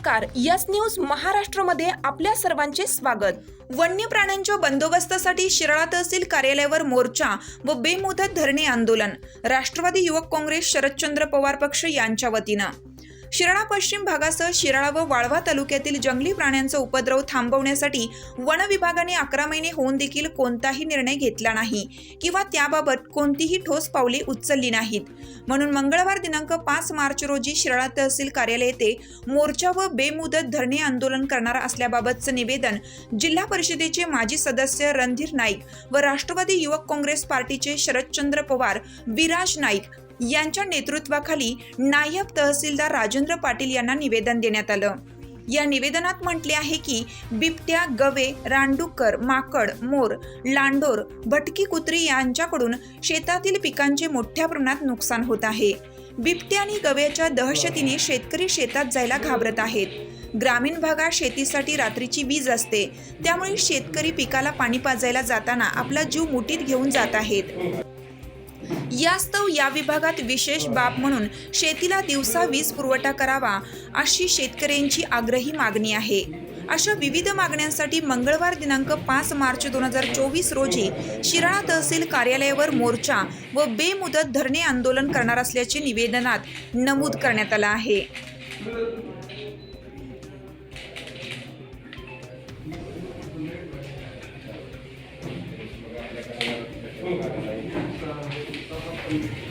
नमस्कार. Yes news महाराष्ट्रमध्ये आपल्या सर्वांचे स्वागत. वन्य प्राण्यांच्या बंदोबस्तासाठी शिराळा तहसील कार्यालयावर मोर्चा व बेमुदत धरणे आंदोलन. राष्ट्रवादी युवक काँग्रेस शरदचंद्र पवार पक्ष यांच्या वतीनं. शिराळा पश्चिम भागासह शिराळा व वाळवा तालुक्यातील जंगली प्राण्यांचा उपद्रव थांबवण्यासाठी वन विभागाने अकरा महिने होऊन देखील कोणताही निर्णय घेतला नाही किंवा त्याबाबत कोणतीही ठोस पावले उचलली नाहीत. म्हणून मंगळवार दिनांक पाच मार्च रोजी शिराळा तहसील कार्यालय येथे मोर्चा व बेमुदत धरणे आंदोलन करणार असल्याबाबतचं निवेदन जिल्हा परिषदेचे माजी सदस्य रणधीर नाईक व राष्ट्रवादी युवक काँग्रेस पार्टीचे शरदचंद्र पवार विराज नाईक यांच्या नेतृत्वाखाली नायब तहसीलदार राजेंद्र पाटील यांना निवेदन देण्यात आलं. या निवेदनात म्हटले आहे की बिबट्या गवे रानडुक्कर माकड मोर लांडोर भटकी कुत्री यांच्याकडून शेतातील पिकांचे मोठ्या प्रमाणात नुकसान होत आहे. बिबट्या आणि गव्याच्या दहशतीने शेतकरी शेतात जायला घाबरत आहेत. ग्रामीण भागात शेतीसाठी रात्रीची वीज असते. त्यामुळे शेतकरी पिकाला पाणी पाजायला जाताना आपला जीव मुठीत घेऊन जात आहेत. यास्तव या विभागात विशेष बाब म्हणून शेतीला दिवसा वीज पुरवठा करावा अशी शेतकऱ्यांची आग्रही मागणी आहे अशा विविध मागण्यांसाठी मंगळवार दिनांक पाच मार्च दोन हजार चोवीस रोजी शिराळा तहसील कार्यालयावर मोर्चा व बेमुदत धरणे आंदोलन करणार असल्याचे निवेदनात नमूद करण्यात आलं आहे Thank you. Thank you.